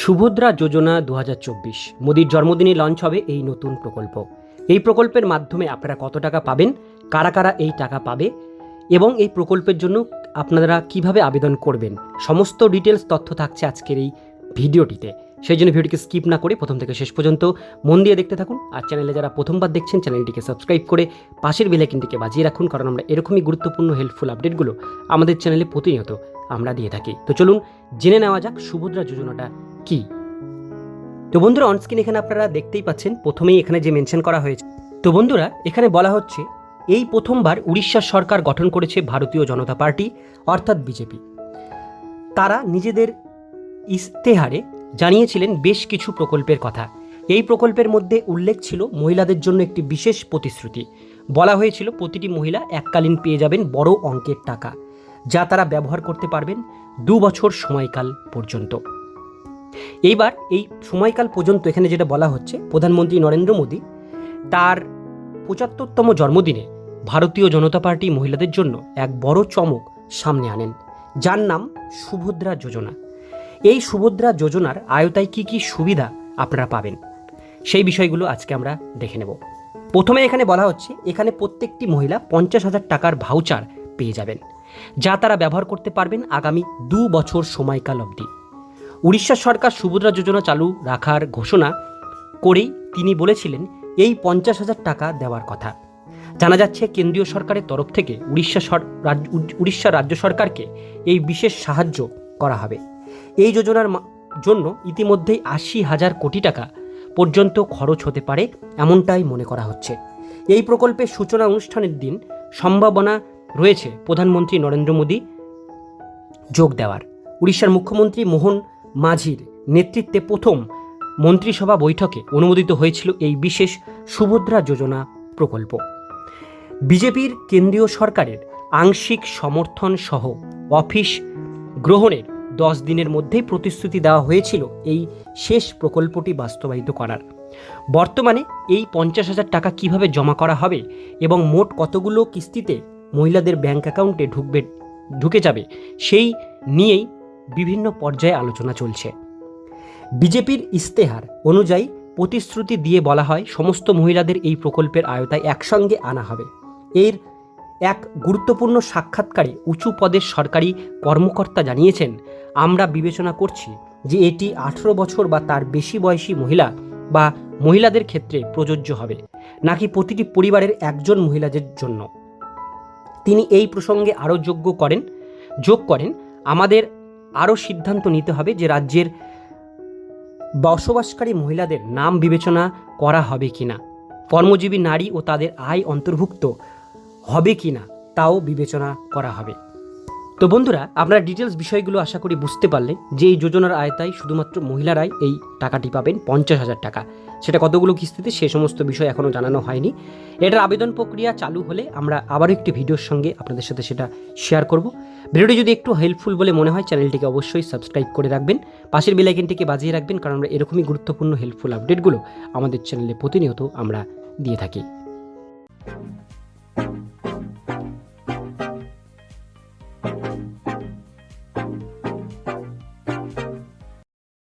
সুভদ্রা যোজনা দু হাজার চব্বিশ। মোদীর জন্মদিনে লঞ্চ হবে এই নতুন প্রকল্প। এই প্রকল্পের মাধ্যমে আপনারা কত টাকা পাবেন? কারা কারা এই টাকা পাবে? এবং এই প্রকল্পের জন্য আপনারা কীভাবে আবেদন করবেন? সমস্ত ডিটেলস তথ্য থাকছে আজকের এই ভিডিওটিতে। সেই জন্য ভিডিওটিকে স্কিপ না করে প্রথম থেকে শেষ পর্যন্ত মন দিয়ে দেখতে থাকুন। আর চ্যানেলে যারা প্রথমবার দেখছেন, চ্যানেলটিকে সাবস্ক্রাইব করে পাশের বেলাইকিনটিকে বাজিয়ে রাখুন, কারণ আমরা এরকমই গুরুত্বপূর্ণ হেল্পফুল আপডেটগুলো আমাদের চ্যানেলে প্রতিনিয়ত আমরা দিয়ে থাকি। তো চলুন জেনে নেওয়া যাক সুভদ্রা যোজনাটা কি? তো বন্ধুরা অনস্ক্রিন এখানে আপনারা দেখতেই পাচ্ছেন, প্রথমেই এখানে যে মেনশন করা হয়েছে। তো বন্ধুরা, এখানে বলা হচ্ছে, এই প্রথমবার উড়িষ্যা সরকার গঠন করেছে ভারতীয় জনতা পার্টি, অর্থাৎ বিজেপি। তারা নিজেদের ইস্তেহারে জানিয়েছিলেন বেশ কিছু প্রকল্পের কথা। এই প্রকল্পের মধ্যে উল্লেখ ছিল মহিলাদের জন্য একটি বিশেষ প্রতিশ্রুতি। বলা হয়েছিল, প্রতিটি মহিলা এককালীন পেয়ে যাবেন বড় অঙ্কের টাকা, যা তারা ব্যবহার করতে পারবেন দু বছর সময়কাল পর্যন্ত। এইবার এই সময়কাল পর্যন্ত এখানে যেটা বলা হচ্ছে, প্রধানমন্ত্রী নরেন্দ্র মোদী তার পঁচাত্তরতম জন্মদিনে ভারতীয় জনতা পার্টি মহিলাদের জন্য এক বড় চমক সামনে আনেন। যার নাম সুভদ্রা যোজনা। এই সুভদ্রা যোজনার আয়তায় কি কি সুবিধা আপনারা পাবেন, সেই বিষয়গুলো আজকে আমরা দেখে নেব। প্রথমে এখানে বলা হচ্ছে, এখানে প্রত্যেকটি মহিলা পঞ্চাশ হাজার টাকার ভাউচার পেয়ে যাবেন, যা তারা ব্যবহার করতে পারবেন আগামী দু বছর সময়কাল অবধি। উড়িষ্যা সরকার সুভদ্রা যোজনা চালু রাখার ঘোষণা করেই তিনি বলেছিলেন, এই পঞ্চাশ হাজার টাকা দেওয়ার কথা। জানা যাচ্ছে, কেন্দ্রীয় সরকারের তরফ থেকে উড়িষ্যা উড়িষ্যা রাজ্য সরকারকে এই বিশেষ সাহায্য করা হবে। এই যোজনার জন্য ইতিমধ্যেই আশি হাজার কোটি টাকা পর্যন্ত খরচ হতে পারে এমনটাই মনে করা হচ্ছে। এই প্রকল্পের সূচনা অনুষ্ঠানের দিন সম্ভাবনা রয়েছে প্রধানমন্ত্রী নরেন্দ্র মোদী যোগ দেওয়ার। উড়িষ্যার মুখ্যমন্ত্রী মোহন মাঝির নেতৃত্বে প্রথম মন্ত্রিসভা বৈঠকে অনুমোদিত হয়েছিল এই বিশেষ সুভদ্রা যোজনা প্রকল্প। বিজেপির কেন্দ্রীয় সরকারের আংশিক সমর্থন সহ অফিস গ্রহণের দশ দিনের মধ্যেই প্রতিশ্রুতি দেওয়া হয়েছিল এই শেষ প্রকল্পটি বাস্তবায়িত করার। বর্তমানে এই পঞ্চাশ হাজার টাকা কীভাবে জমা করা হবে এবং মোট কতগুলো কিস্তিতে মহিলাদের ব্যাংক অ্যাকাউন্টে ঢুকবে, ঢুকে যাবে, সেই নিয়েই বিভিন্ন পর্যায়ে আলোচনা চলছে। বিজেপির ইস্তেহার অনুযায়ী প্রতিশ্রুতি দিয়ে বলা হয়, সমস্ত মহিলাদের এই প্রকল্পের আয়তায় একসঙ্গে আনা হবে। এর এক গুরুত্বপূর্ণ সাক্ষাৎকারে উঁচু পদের সরকারি কর্মকর্তা জানিয়েছেন, আমরা বিবেচনা করছি যে এটি আঠেরো বছর বা তার বেশি বয়সী মহিলা বা মহিলাদের ক্ষেত্রে প্রযোজ্য হবে, নাকি প্রতিটি পরিবারের একজন মহিলাদের জন্য। তিনি এই প্রসঙ্গে আরও যোগ্য করেন, যোগ করেন, আমাদের আরও সিদ্ধান্ত নিতে হবে যে রাজ্যের বসবাসকারী মহিলাদের নাম বিবেচনা করা হবে কি না, কর্মজীবী নারী ও তাদের আয় অন্তর্ভুক্ত হবে কি না, তাও বিবেচনা করা হবে। তো বন্ধুরা, আপনারা ডিটেলস বিষয়গুলো আশা করি বুঝতে পারলেন যে এই যোজনার আয়তায় শুধুমাত্র মহিলারাই এই টাকাটি পাবেন পঞ্চাশ হাজার টাকা। সেটা কতগুলো কিস্তিতে সে সমস্ত বিষয় এখনও জানানো হয়নি। এটার আবেদন প্রক্রিয়া চালু হলে আমরা আবারও একটি ভিডিওর সঙ্গে আপনাদের সাথে সেটা শেয়ার করব। ভিডিওটি যদি একটু হেল্পফুল বলে মনে হয়, চ্যানেলটিকে অবশ্যই সাবস্ক্রাইব করে রাখবেন। পাশের বেলাইকেনটিকে বাজিয়ে রাখবেন, কারণ আমরা এরকমই গুরুত্বপূর্ণ হেল্পফুল আপডেটগুলো আমাদের চ্যানেলে প্রতিনিয়ত আমরা দিয়ে থাকি।